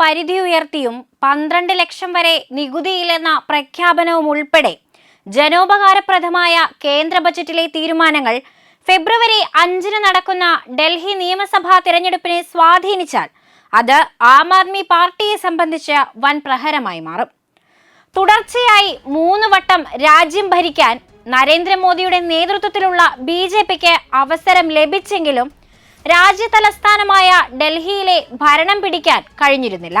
പരിധി ഉയർത്തിയും പന്ത്രണ്ട് ലക്ഷം വരെ നികുതിയില്ലെന്ന പ്രഖ്യാപനവും ഉൾപ്പെടെ ജനോപകാരപ്രദമായ കേന്ദ്ര ബജറ്റിലെ തീരുമാനങ്ങൾ ഫെബ്രുവരി അഞ്ചിന് നടക്കുന്ന ഡൽഹി നിയമസഭാ തിരഞ്ഞെടുപ്പിനെ സ്വാധീനിച്ചാൽ അത് ആം ആദ്മി പാർട്ടിയെ സംബന്ധിച്ച് വൻ പ്രഹരമായി മാറും. തുടർച്ചയായി മൂന്ന് വട്ടം രാജ്യം ഭരിക്കാൻ നരേന്ദ്രമോദിയുടെ നേതൃത്വത്തിലുള്ള ബി ജെ പിക്ക് അവസരം ലഭിച്ചെങ്കിലും രാജ്യതലസ്ഥാനമായ ഡൽഹിയിലെ ഭരണം പിടിക്കാൻ കഴിഞ്ഞിരുന്നില്ല.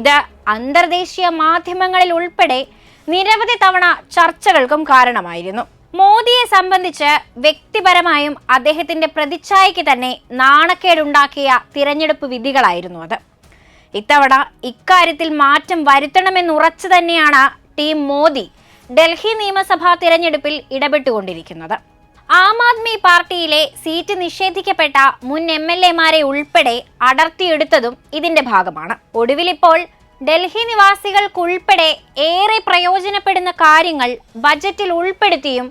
ഇത് അന്തർദേശീയ മാധ്യമങ്ങളിൽ ഉൾപ്പെടെ നിരവധി തവണ ചർച്ചകൾക്കും കാരണമായിരുന്നു. മോദിയെ സംബന്ധിച്ച് വ്യക്തിപരമായും അദ്ദേഹത്തിന്റെ പ്രതിച്ഛായയ്ക്ക് തന്നെ നാണക്കേടുണ്ടാക്കിയ തിരഞ്ഞെടുപ്പ് വിധികളായിരുന്നു അത്. ഇത്തവണ ഇക്കാര്യത്തിൽ മാറ്റം വരുത്തണമെന്നുറച്ചു തന്നെയാണ് ടീം മോദി ഡൽഹി നിയമസഭാ തിരഞ്ഞെടുപ്പിൽ ഇടപെട്ടുകൊണ്ടിരിക്കുന്നത്. ആം ആദ്മി പാർട്ടിയിലെ സീറ്റ് നിഷേധിക്കപ്പെട്ട മുൻ എം എൽ എമാരെ ഉൾപ്പെടെ അടർത്തിയെടുത്തതും ഇതിന്റെ ഭാഗമാണ്. ഒടുവിലിപ്പോൾ ഡൽഹി നിവാസികൾക്കുൾപ്പെടെ ഏറെ പ്രയോജനപ്പെടുന്ന കാര്യങ്ങൾ ബജറ്റിൽ ഉൾപ്പെടുത്തിയും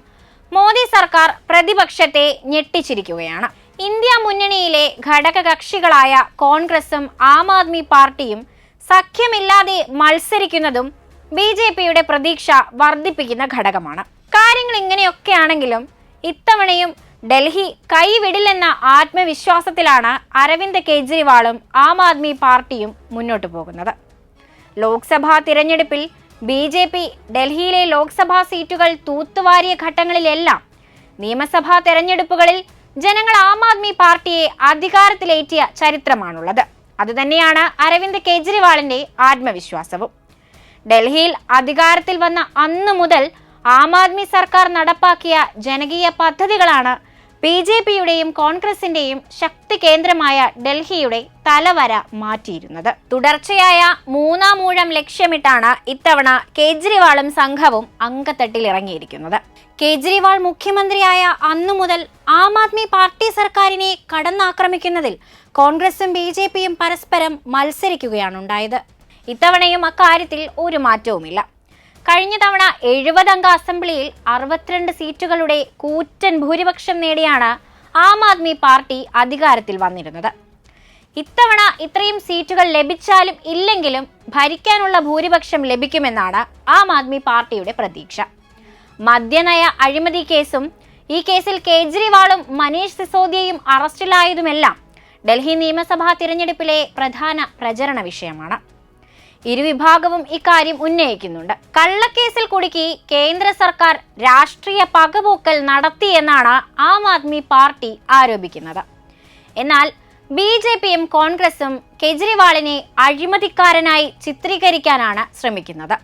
മോദി സർക്കാർ പ്രതിപക്ഷത്തെ ഞെട്ടിച്ചിരിക്കുകയാണ്. ഇന്ത്യ മുന്നണിയിലെ ഘടകകക്ഷികളായ കോൺഗ്രസും ആം ആദ്മി പാർട്ടിയും സഖ്യമില്ലാതെ മത്സരിക്കുന്നതും ബി ജെ പിയുടെ പ്രതീക്ഷ വർദ്ധിപ്പിക്കുന്ന ഘടകമാണ്. കാര്യങ്ങൾ ഇങ്ങനെയൊക്കെയാണെങ്കിലും ഇത്തവണയും ഡൽഹി കൈവിടില്ലെന്ന ആത്മവിശ്വാസത്തിലാണ് അരവിന്ദ് കെജ്രിവാളും ആം ആദ്മി പാർട്ടിയും മുന്നോട്ടു പോകുന്നത്. ലോക്സഭാ തിരഞ്ഞെടുപ്പിൽ ബി ജെ പി ഡൽഹിയിലെ ലോക്സഭാ സീറ്റുകൾ തൂത്തുവാരിയ ഘട്ടങ്ങളിലെല്ലാം നിയമസഭാ തെരഞ്ഞെടുപ്പുകളിൽ ജനങ്ങൾ ആം ആദ്മി പാർട്ടിയെ അധികാരത്തിലേറ്റിയ ചരിത്രമാണുള്ളത്. അതുതന്നെയാണ് അരവിന്ദ് കെജ്രിവാളിന്റെ ആത്മവിശ്വാസവും. ഡൽഹിയിൽ അധികാരത്തിൽ വന്ന അന്നു മുതൽ ആം ആദ്മി സർക്കാർ നടപ്പാക്കിയ ജനകീയ പദ്ധതികളാണ് ബി ജെ പിയുടെയും കോൺഗ്രസിന്റെയും ശക്തി കേന്ദ്രമായ ഡൽഹിയുടെ തലവര മാറ്റിയിരുന്നത്. തുടർച്ചയായ മൂന്നാം ഊഴം ലക്ഷ്യമിട്ടാണ് ഇത്തവണ കേജ്രിവാളും സംഘവും അങ്കത്തട്ടിൽ ഇറങ്ങിയിരിക്കുന്നത് കേജ്രിവാൾ മുഖ്യമന്ത്രിയായ അന്നു മുതൽ ആം ആദ്മി പാർട്ടി സർക്കാരിനെ കടന്നാക്രമിക്കുന്നതിൽ കോൺഗ്രസും ബി ജെ പിയും പരസ്പരം മത്സരിക്കുകയാണുണ്ടായത് ഇത്തവണയും അക്കാര്യത്തിൽ ഒരു മാറ്റവുമില്ല. കഴിഞ്ഞ തവണ എഴുപതംഗ അസംബ്ലിയിൽ അറുപത്തിരണ്ട് സീറ്റുകളുടെ കൂറ്റൻ ഭൂരിപക്ഷം നേടിയാണ് ആം ആദ്മി പാർട്ടി അധികാരത്തിൽ വന്നിരുന്നത്. ഇത്തവണ ഇത്രയും സീറ്റുകൾ ലഭിച്ചാലും ഇല്ലെങ്കിലും ഭരിക്കാനുള്ള ഭൂരിപക്ഷം ലഭിക്കുമെന്നാണ് ആം ആദ്മി പാർട്ടിയുടെ പ്രതീക്ഷ. മദ്യനയ അഴിമതി കേസും ഈ കേസിൽ കേജ്രിവാളും മനീഷ് സിസോദിയയും അറസ്റ്റിലായതുമെല്ലാം ഡൽഹി നിയമസഭാ തിരഞ്ഞെടുപ്പിലെ പ്രധാന പ്രചരണ വിഷയമാണ്. ഇരുവിഭാഗവും ഇക്കാര്യം ഉന്നയിക്കുന്നുണ്ട്. കള്ളക്കേസിൽ കുടുക്കി കേന്ദ്ര സർക്കാർ രാഷ്ട്രീയ പകപോക്കൽ നടത്തിയെന്നാണ് ആം ആദ്മി പാർട്ടി ആരോപിക്കുന്നത്. എന്നാൽ ബി ജെ പിയും കോൺഗ്രസും കെജ്രിവാളിനെ അഴിമതിക്കാരനായി ചിത്രീകരിക്കാനാണ് ശ്രമിക്കുന്നത്.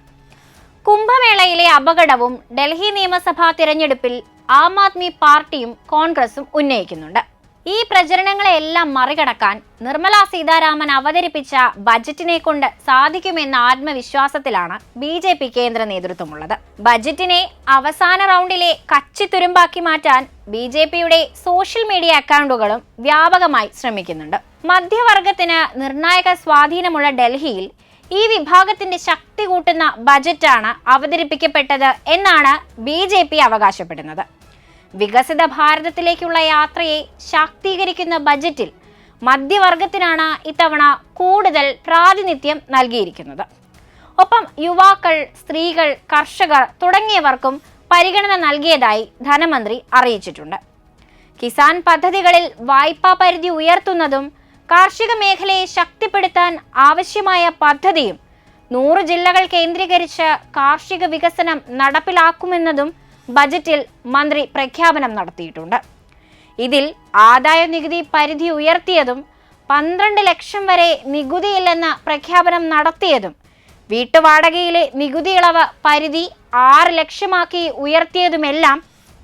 കുംഭമേളയിലെ അപകടവും ഡൽഹി നിയമസഭാ തിരഞ്ഞെടുപ്പിൽ ആം ആദ്മി പാർട്ടിയും കോൺഗ്രസും ഉന്നയിക്കുന്നുണ്ട്. ഈ പ്രചരണങ്ങളെല്ലാം മറികടക്കാൻ നിർമ്മല സീതാരാമൻ അവതരിപ്പിച്ച ബജറ്റിനെ കൊണ്ട് സാധിക്കുമെന്ന ആത്മവിശ്വാസത്തിലാണ് ബി ജെ പി കേന്ദ്ര നേതൃത്വമുള്ളത്. ബജറ്റിനെ അവസാന റൗണ്ടിലെ കച്ചിത്തുരുമ്പാക്കി മാറ്റാൻ ബി ജെ പിയുടെ സോഷ്യൽ മീഡിയ അക്കൗണ്ടുകളും വ്യാപകമായി ശ്രമിക്കുന്നുണ്ട്. മധ്യവർഗത്തിന് നിർണായക സ്വാധീനമുള്ള ഡൽഹിയിൽ ഈ വിഭാഗത്തിന്റെ ശക്തി കൂട്ടുന്ന ബജറ്റാണ് അവതരിപ്പിക്കപ്പെട്ടത് എന്നാണ് ബി അവകാശപ്പെടുന്നത്. വികസിത ഭാരതത്തിലേക്കുള്ള യാത്രയെ ശാക്തീകരിക്കുന്ന ബജറ്റിൽ മധ്യവർഗത്തിനാണ് ഇത്തവണ കൂടുതൽ പ്രാതിനിധ്യം നൽകിയിരിക്കുന്നത്. ഒപ്പം യുവാക്കൾ സ്ത്രീകൾ കർഷകർ തുടങ്ങിയവർക്കും പരിഗണന നൽകിയതായി ധനമന്ത്രി അറിയിച്ചിട്ടുണ്ട്. കിസാൻ പദ്ധതികളിൽ വായ്പാ പരിധി ഉയർത്തുന്നതും കാർഷിക മേഖലയെ ശക്തിപ്പെടുത്താൻ ആവശ്യമായ പദ്ധതിയും നൂറ് ജില്ലകൾ കേന്ദ്രീകരിച്ച് കാർഷിക വികസനം നടപ്പിലാക്കുമെന്നതും ബജറ്റിൽ മന്ത്രി പ്രഖ്യാപനം നടത്തിയിട്ടുണ്ട്. ഇതിൽ ആദായ നികുതി പരിധി ഉയർത്തിയതും പന്ത്രണ്ട് ലക്ഷം വരെ നികുതിയില്ലെന്ന പ്രഖ്യാപനം നടത്തിയതും വീട്ടുവാടകയിലെ നികുതി ഇളവ് പരിധി ആറ് ലക്ഷമാക്കി ഉയർത്തിയതുമെല്ലാം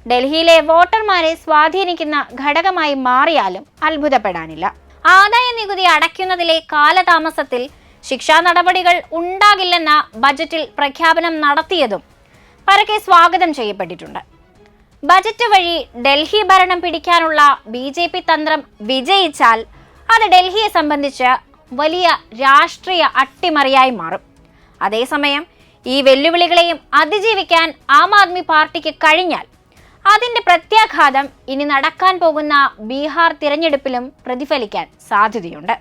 ഡൽഹിയിലെ വോട്ടർമാരെ സ്വാധീനിക്കുന്ന ഘടകമായി മാറിയാലും അത്ഭുതപ്പെടാനില്ല. ആദായ നികുതി അടയ്ക്കുന്നതിലെ കാലതാമസത്തിൽ ശിക്ഷാ നടപടികൾ ഉണ്ടാകില്ലെന്ന ബജറ്റിൽ പ്രഖ്യാപനം നടത്തിയതും പരക്കെ സ്വാഗതം ചെയ്യപ്പെട്ടിട്ടുണ്ട്. ബജറ്റ് വഴി ഡൽഹി ഭരണം പിടിക്കാനുള്ള ബി ജെ പി തന്ത്രം വിജയിച്ചാൽ അത് ഡൽഹിയെ സംബന്ധിച്ച് വലിയ രാഷ്ട്രീയ അട്ടിമറിയായി മാറും. അതേസമയം ഈ വെല്ലുവിളികളെയും അതിജീവിക്കാൻ ആം ആദ്മി പാർട്ടിക്ക് കഴിഞ്ഞാൽ അതിന്റെ പ്രത്യാഘാതം ഇനി നടക്കാൻ പോകുന്ന ബീഹാർ തിരഞ്ഞെടുപ്പിലും പ്രതിഫലിക്കാൻ സാധ്യതയുണ്ട്.